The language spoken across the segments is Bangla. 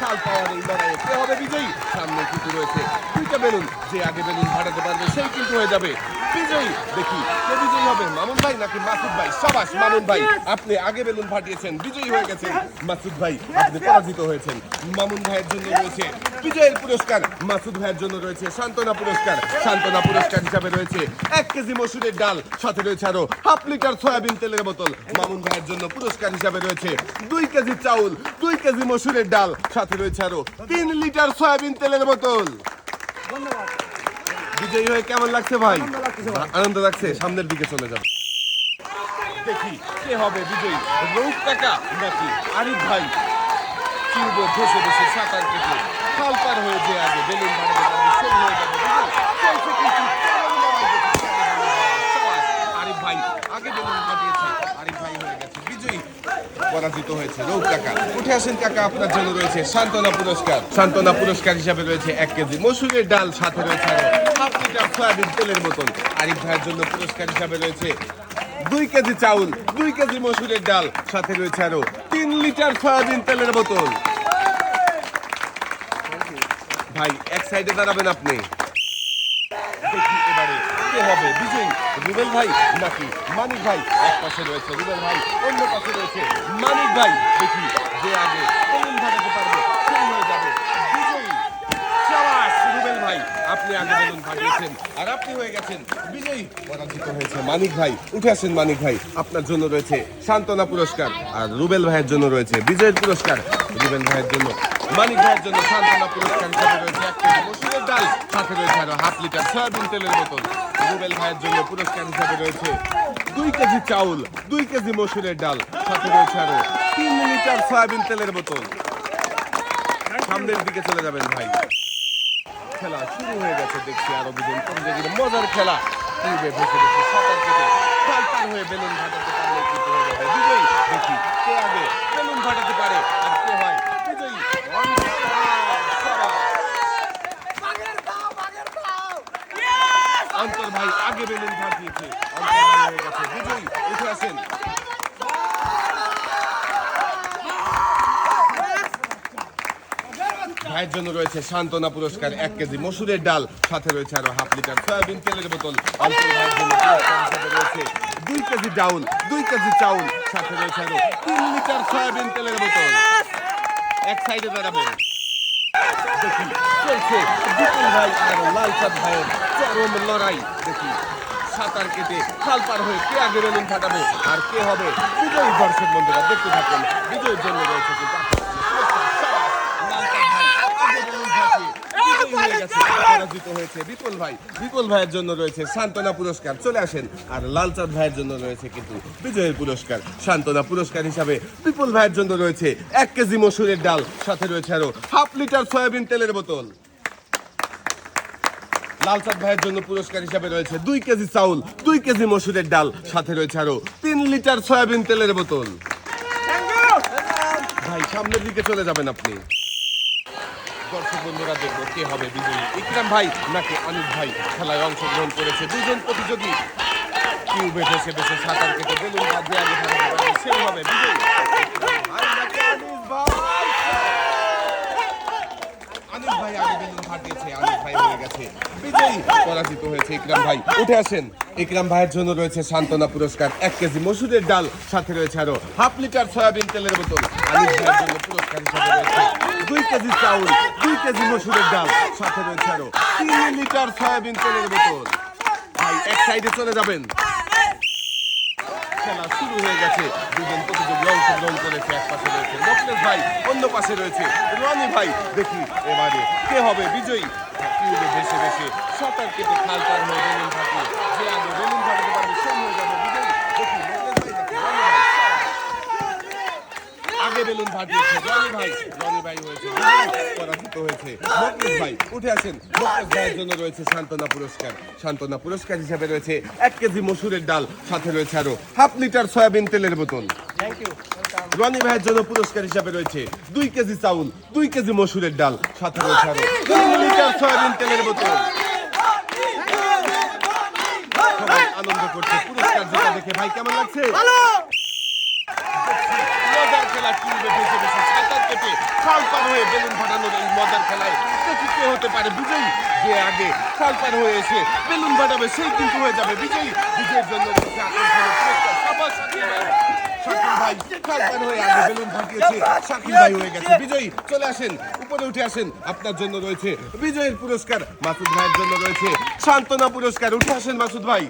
খাল পাওয়ার এই লড়াইয়ে। কে হবে বিজয়ী? সামনে কিন্তু রয়েছে দুইটা বেলুন। যে আগে বেলুন ফাটাতে পারবে, সেই কিন্তু হয়ে যাবে। বিজয়ী। দেখি, কে বিজয়ী হবে? মামুন ভাই নাকি মাসুদ ভাই? সবাস, মামুন ভাই, আপনি আগে বেলুন ফাটিয়েছেন, বিজয়ী হয়ে গেছেন। মাসুদ ভাই, আপনি পরাজিত হয়েছেন। মামুন ভাইয়ের জন্য রয়েছে বিজয়ের পুরস্কার। মাসুদ ভাইয়ের জন্য রয়েছে সান্ত্বনা পুরস্কার। সান্ত্বনা পুরস্কার হিসাবে রয়েছে এক কেজি মসুরের ডাল, সাথে রয়েছে আরও হাফ লিটার সয়াবিন তেলের বোতল। মামুন ভাইয়ের জন্য পুরস্কার হিসাবে রয়েছে দুই কেজি চাউল, দুই কেজি মসুরের ডাল, সাথে রয়েছে আরও তিন লিটার সয়াবিন তেলের বোতল। বিজয়ী হয়ে কেমন লাগছে ভাই? আনন্দ লাগছে সামনের দিকে চলে যাবে। দেখি কে হবে বিজয়ী? রৌফ কাকা নাকি আরিফ ভাই? চিরবে বসে বসে সাঁতার কেটে খাল পার হয়ে যে আগে বেলুন বানাতে পারবে সেই হয়ে যাবে আরিফ ভাই আগে বেলুন ফাটিয়েছে আরিফ ভাই হয়ে গেছে বিজয়ী পরাজিত হয়েছে। রৌফ কাকা উঠে আসেন কাকা আপনার জন্য রয়েছে। সান্ত্বনা পুরস্কার। সান্ত্বনা পুরস্কার হিসাবে রয়েছে এক কেজি মসুরের ডাল, সাথে রয়েছে লিটার সয়াবিন তেলের বোতল আরিফ ভাইয়ের জন্য পুরস্কার হিসাবে রয়েছে দুই কেজি চাউল, দুই কেজি মসুরের ডাল, সাথে রয়েছে আরও তিন লিটার সয়াবিন তেলের বোতল ভাই, এক সাইডে দাঁড়াবেন আপনি। কে হবে? বিজয়ী রুবেল ভাই নাকি মানিক ভাই? এক পাশে রয়েছে রুবেল ভাই, অন্য পাশে রয়েছে মানিক ভাই। দেখি যে আগে পারবে হয়ে যাবে? রুবেল আপনি আগে বেলুন আর আপনি হয়ে গেছেন বিজয়ী। পরাজিত মানিক ভাই। উঠে মানিক ভাই, আপনার জন্য রয়েছে সান্ত্বনা পুরস্কার। আর রুবেল ভাইয়ের জন্য রয়েছে পুরস্কার। রুবেল ভাইয়ের জন্য, মানিক ভাইয়ের জন্য সান্ত্বনা পুরস্কার রয়েছে। মসুরের ডাল। সাথে রয়েছে আরও হাফ লিটার সয়াবিন তেলের বোতল। রুবেল ভাইয়ের জন্য পুরস্কার হিসেবে রয়েছে দুই কেজি চাউল, দুই কেজি মসুরের ডাল। সাথে রয়েছে আরও তিন লিটার সয়াবিন তেলের বোতল। সামনের দিকে চলে যাবেন ভাই। খেলা শুরু হয়ে গেছে, দেখছি আরও দুজন প্রতিযোগীর মজার খেলা। পূর্বে বসে বসে সাঁতার কেটে পাল পার হয়ে বেলুন ফাটাতে পারলে কিন্তু হয়ে যাবে দেখি কে আগে বেলুন ফাটাতে পারে আর কে হয় বিজয়ী। অন্তর ভাই আগে বেলুন ফাটিয়েছে। বিজয়ী উঠে আসেন ভাইয়ের জন্য রয়েছে সান্ত্বনা পুরস্কার এক কেজি মসুরের ডাল, সাথে রয়েছে আরও হাফ লিটার সয়াবিন তেলের বোতল। রয়েছে দুই কেজি ডাউল, দুই কেজি চাউল, সাথে রয়েছে আরও তিন লিটার সয়াবিন তেলের বোতল। এক সাইডে দাঁড়াবেন। বিপুল ভাই আর ভাইয়ের চরম লড়াই। দেখি, সাঁতার কেটে খাল পার হয়ে কে আগে বেলুন ফাটাবে আর কে হবে? বিজয়ী দর্শক বন্ধুরা, দেখতে বিজয়ের জন্য রয়েছে কিন্তু সান্ত্বনা পুরস্কার। চলে আসেন, আর লালচাঁদ ভাইয়ের জন্য রয়েছে কিন্তু বিজয়ের পুরস্কার। সান্ত্বনা পুরস্কার হিসাবে বিপুল ভাইয়ের জন্য রয়েছে এক কেজি মসুরের ডাল, সাথে রয়েছে আরও হাফ লিটার সয়াবিন তেলের বোতল। লালচাঁদ ভাইয়ের জন্য পুরস্কার হিসাবে রয়েছে দুই কেজি চাউল, দুই কেজি মসুরের ডাল, সাথে রয়েছে আরও তিন লিটার সয়াবিন তেলের বোতল। ভাই, সামনের দিকে চলে যাবেন আপনি। দর্শক বন্ধুরা, দেখব কে হবে বিজয়ী। ইকরাম ভাই নাকি আনিস ভাই খেলায় অংশগ্রহণ করেছে। দুজন প্রতিযোগী। টিউবে বসে বসে সাঁতার কেটে বেলুন বাদ দিয়ে আগে হবে বিজয়ী ইকরাম ভাই নাকি আনিস ভাই? আনিস ভাই আগে ফাটিয়েছে আনিস ভাই হয়ে গেছে। বিজয়ী পরাজিত হয়েছে ইকরাম ভাই। উঠে আসেন। ইকরাম ভাইয়ের জন্য রয়েছে সান্ত্বনা পুরস্কার, এক কেজি মসুরের ডাল, সাথে রয়েছে আরও হাফ লিটার সয়াবিন তেলের বোতল। আনিস ভাইয়ের জন্য পুরস্কার হিসাবে রয়েছে দুই কেজি চাউল, দুই কেজি মসুরের ডাল, সাথে রয়েছে আরও তিন লিটার সয়াবিন তেলের বোতল। ভাই, এক সাইডে চলে যাবেন। খেলা শুরু হয়ে গেছে। দুজন প্রতিযোগী অংশগ্রহণ করেছে এক পাশে রয়েছে মোকলেশ ভাই, অন্য পাশে রয়েছে রনি ভাই। দেখি এবারে কে হবে বিজয়ী? টিউবে ভেসে ভেসে সাঁতার কেটে খাল পার হয়ে বেলুন ফাটিয়ে যে আগে বেলুন ফাটাতে পারবে, সেই হয়ে যাবে বিজয়ী। দেখি আগে বেলুন রনি ভাই। রনি ভাই হয়েছে পরাজিত হয়েছে ভাই। উঠে ভাইয়ের জন্য রয়েছে পুরস্কার। সান্ত্বনা পুরস্কার হিসেবে রয়েছে এক কেজি মসুরের ডাল, সাথে রয়েছে আরও হাফ লিটার সয়াবিন তেলের বোতল। রনি ভাইয়ের জন্য পুরস্কার হিসাবে রয়েছে দুই কেজি চাউল দুই কেজি মসুরের ডাল সাথে রয়েছে আরও তিন লিটার সয়াবিন তেলের বোতল। আনন্দ করছে পুরস্কার যেটা দেখে। ভাই কেমন লাগছে? মজার খেলা কিনবে ভেসে ভেসে সাঁতার কেটে খাল পার হয়ে বেলুন ফাটানোর এই মজার খেলায় কে হতে পারে বিজয়ী। যে আগে খাল পার হয়ে এসে বেলুন ফাটাবে সেই কিন্তু হয়ে যাবে বিজয়ী। বিজয়ের জন্য পুরস্কার। শাকিল ভাই। শাকিল ভাই খাল পার হয়ে আগে বেলুন ফাটিয়েছে শাকিল ভাই হয়ে গেছে। বিজয়ী চলে আসেন উপরে উঠে আসেন আপনার জন্য রয়েছে বিজয়ের পুরস্কার মাসুদ ভাইয়ের জন্য রয়েছে সান্ত্বনা পুরস্কার। উঠে আসেন মাসুদ ভাই।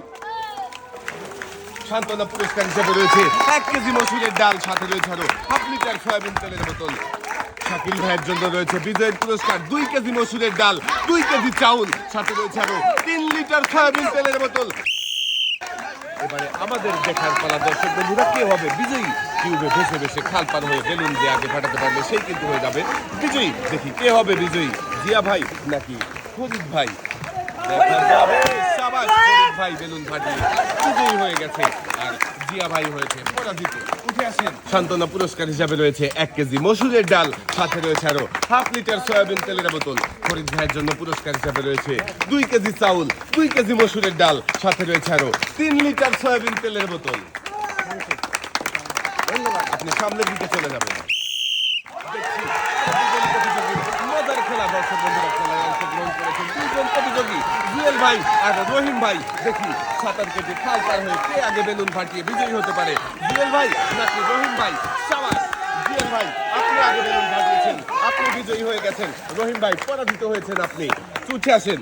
সান্ত্বনা পুরস্কার হিসেবে রয়েছে এক কেজি মসুরের ডাল সাথে রয়েছে আরও হাফ লিটার সয়াবিন তেলের বোতল। শাকিল ভাইয়ের জন্য রয়েছে বিজয়ের পুরস্কার দুই কেজি মসুরের ডাল দুই কেজি চাউল সাথে রয়েছে আরও তিন লিটার সয়াবিন তেলের বোতল। এবারে আমাদের দেখার পালা দর্শক বন্ধুরা, কে হবে? বিজয়ী কিউবে ভেসে ভেসে খাল পার হয়ে বেলুন দিয়ে আগে ফাটাতে পারবে সেই কিন্তু হয়ে যাবে। বিজয়ী, দেখি কে হবে বিজয়ী? জিয়া ভাই নাকি ফরিদ ভাই? ভাই বেলুন ফাটিয়ে বিজয়ী হয়ে গেছে। জিয়া ভাই হয়েছে। পরাজিত। উঠে আসেন। সান্ত্বনা পুরস্কার হিসাবে রয়েছে এক কেজি মসুরের ডাল সাথে রয়েছে আরও হাফ লিটার সয়াবিন তেলের বোতল। ফরিদ ভাইয়ের জন্য পুরস্কার হিসাবে রয়েছে দুই কেজি চাউল দুই কেজি মসুরের ডাল সাথে রয়েছে আরও তিন লিটার সয়াবিন তেলের বোতল। আপনি সামনের দিকে চলে যাবেন। মজার খেলা দর্শক বন্ধুরা খেলায় অংশগ্রহণ করেছেন। দুজন প্রতিযোগী, জুয়েল ভাই আর রহিম ভাই। দেখি, সাঁতার কেটে খাল পার হয়ে কে আগে বেলুন ফাটিয়ে বিজয়ী হতে পারে? জুয়েল ভাই নাকি রহিম ভাই? সাবাস। জুয়েল ভাই, আপনি আগে বেলুন ফাটিয়েছেন, আপনি বিজয়ী হয়ে গেছেন। রহিম ভাই, পরাজিত হয়েছেন আপনি। উঠে আসেন।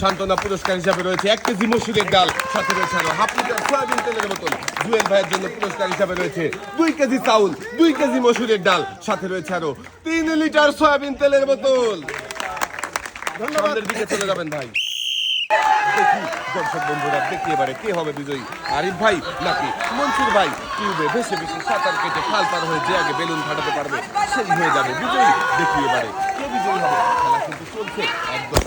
সান্ত্বনা পুরস্কার হিসাবে রয়েছে এক কেজি মসুরের ডাল, সাথে রয়েছে আরও হাফ লিটার সয়াবিন তেলের বোতল। জুয়েল ভাইয়ের জন্য পুরস্কার হিসাবে রয়েছে দুই কেজি চাউল, দুই কেজি মসুরের ডাল, সাথে রয়েছে আরও তিন লিটার সয়াবিন তেলের বোতল। ধন্যবাদ। দিকে চলে যাবেন ভাই। দেখি, দর্শক বন্ধুরা, দেখি এবারে কে হবে বিজয়ী। আরিফ ভাই নাকি মনসুর ভাই? কিউবে ভেসে ভেসে সাঁতার কেটে খাল পার হয়ে যে আগে বেলুন ফাটাতে পারবে, সেই হয়ে যাবে বিজয়ী। দেখি এবারে কে বিজয়ী হবে। খেলা কিন্তু চলছে একদম।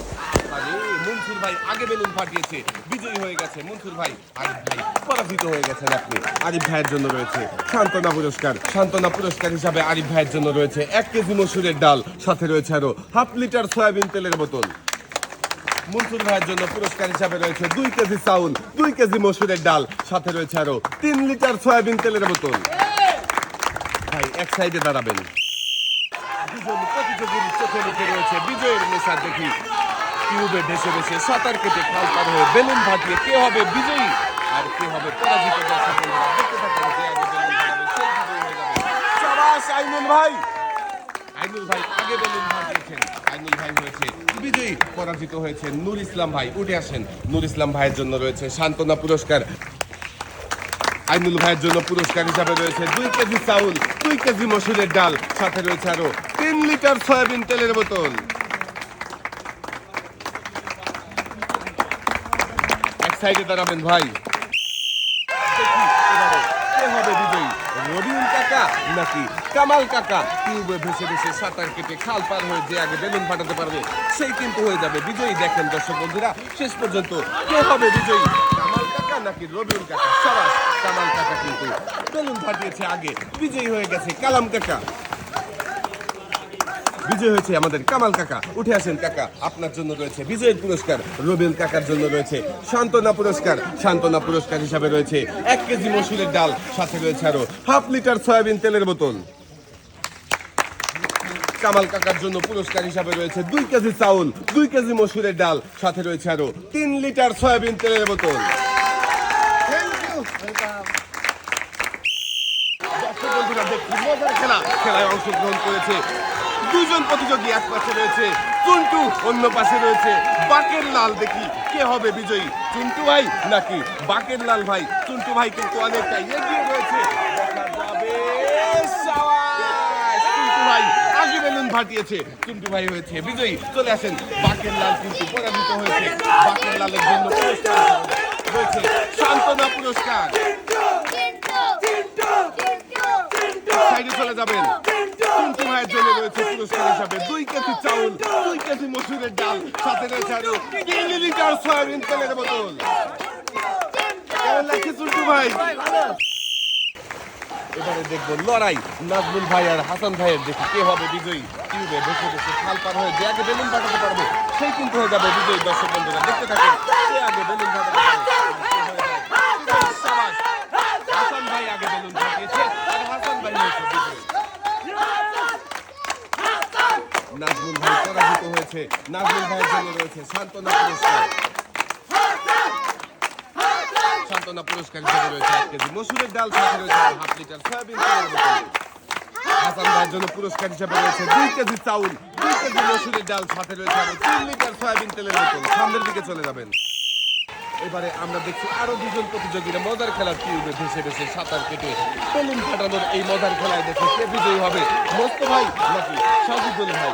মনসুর ভাই আগে বেলুন ফাটিয়েছে, বিজয়ী হয়ে গেছে। মনসুর ভাই, আরিফ ভাই, পরাজিত হয়ে গেছেন আপনি। আরিফ ভাইয়ের জন্য রয়েছে সান্ত্বনা পুরস্কার। সান্ত্বনা পুরস্কার হিসাবে আরিফ ভাইয়ের জন্য রয়েছে এক কেজি মসুরের ডাল। সাথে রয়েছে আরও হাফ লিটার সয়াবিন তেলের বোতল। মনসুর ভাইয়ের জন্য পুরস্কার হিসাবে রয়েছে দুই কেজি চাউল, দুই কেজি মসুরের ডাল। সাথে রয়েছে আরও তিন লিটার সয়াবিন তেলের বোতল। ভাই, এক সাইডে দাঁড়াবেন। দুজন প্রতিযোগীর চোখে মুখে রয়েছে বিজয়ের নেশা দেখি। টিউবে ভেসে ভেসে সাঁতার কেটে খাল পার হয়ে বেলুন ফাটিয়ে কে হবে বিজয়ী? আর কে হবে পরাজিত আইনুল ভাই। আইনুল ভাই আগে বেলুন ফাটিয়েছেন আইনুল ভাই হয়েছে বিজয়ী, পরাজিত হয়েছে নূর ইসলাম ভাই। উঠে আসেন। নূর ইসলাম ভাইয়ের জন্য রয়েছে সান্ত্বনা পুরস্কার। আইনুল ভাইয়ের জন্য পুরস্কার হিসাবে রয়েছে দুই কেজি চাউল, দুই কেজি মসুরের ডাল। সাথে রয়েছে আরও তিন লিটার সয়াবিন তেলের বোতল এক সাইডে দাঁড়াবেন ভাই। রবিউল কাকা নাকি কামাল কাকা? টিউবে ভেসে ভেসে সাঁতার কেটে খাল পার হয়ে যে আগে বেলুন ফাটাতে পারবে, সেই কিন্তু হয়ে যাবে বিজয়ী। দেখেন দর্শক বন্ধুরা, শেষ পর্যন্ত কে হবে বিজয়ী? কামাল কাকা নাকি রবিউল কাকা? সাবাস কামাল কাকা কিন্তু বেলুন ফাটিয়েছে আগে, বিজয়ী হয়ে গেছে কালাম কাকা। বিজয় হয়েছে আমাদের কামাল কাকা। উঠে আসেন কাকা, আপনার জন্য রয়েছে বিজয়ের পুরস্কার রবিউল কাকার জন্য রয়েছে সান্ত্বনা পুরস্কার। সান্ত্বনা পুরস্কার হিসাবে রয়েছে এক কেজি মসুরের ডাল, সাথে রয়েছে আরও হাফ লিটার সয়াবিন তেলের বোতল। কামাল কাকার জন্য পুরস্কার হিসাবে রয়েছে দুই কেজি চাউল, দুই কেজি মসুরের ডাল, সাথে রয়েছে আরও তিন লিটার সয়াবিন তেলের বোতল। খেলায় অংশগ্রহণ করেছে দুজন প্রতিযোগী এক পাশে রয়েছে। চুন্টু অন্য পাশে রয়েছে। বাকের লাল দেখি কে হবে বিজয়ী? চুন্টু ভাই নাকি বাকের লাল ভাই? চুন্টু ভাই কিন্তু অনেকটাই এগিয়ে রয়েছে। দেখা যাবে। চুন্টু ভাই আগে বেলুন ফাটিয়েছে। চুন্টু ভাই হয়েছে বিজয়ী। চলে আসেন। বাকের লাল কিন্তু পরাজিত হয়েছে। বাকের লালের জন্য পুরস্কার রয়েছে। সান্ত্বনা পুরস্কার। সাইডে চলে যাবেন। কুন্টু ভাইয়ের জন্য রয়েছে পুরস্কার হিসাবে? দুই কেজি চাউল, দুই কেজি মসুরের ডাল, সাথে রয়েছে আরও তিন লিটার সয়াবিন তেলের বোতল। এবারে দেখব লড়াই। নাজমুল ভাই আর হাসান ভাইয়ের দেখি কে হবে বিজয়ী। টিউবে বসে বসে খাল পার হয়ে যে আগে বেলুন ফাটাতে পারবে, সেই কিন্তু হয়ে যাবে বিজয়ী দর্শক বন্ধুরা। দেখতে থাকেন, কে আগে বেলুন ফাটাতে। হাসান ভাই আগে বেলুন ফাটিয়েছে আর হাসান ভাই রয়েছে নাজমুল ভাইয়ের জন্য রয়েছে সান্ত্বনা পুরস্কার। সান্ত্বনা পুরস্কার হিসেবে রয়েছে এক কেজি। মসুরের ডাল সাথে রয়েছে হাফ লিটার সয়াবিন হাসান ভাইয়ের জন্য পুরস্কার হিসেবে রয়েছে দুই কেজি চাউল, দুই কেজি মসুরের ডাল সাথে রয়েছে আরও তিন লিটার সয়াবিন তেলের বোতল সামনের দিকে চলে যাবেন। এবারে আমরা দেখছি আরও দুজন প্রতিযোগীরা মজার খেলার টিউবে ভেসে ভেসে সাঁতার কেটে বেলুন ফাটানোর এই মজার খেলায় দেখে কে বিজয়ী হবে? মস্ত ভাই নাকি সাজিদুল ভাই?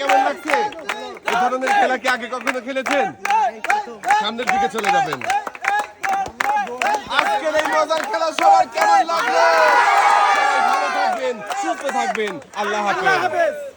কেমন লাগছে? এ ধরনের খেলা কি আগে কখনো খেলেছেন? সামনের দিকে চলে যাবেন। আজকের এই মজার খেলা সবার কেমন লাগল? ভালো থাকবেন, সুস্থ থাকবেন। আল্লাহ হাফেজ।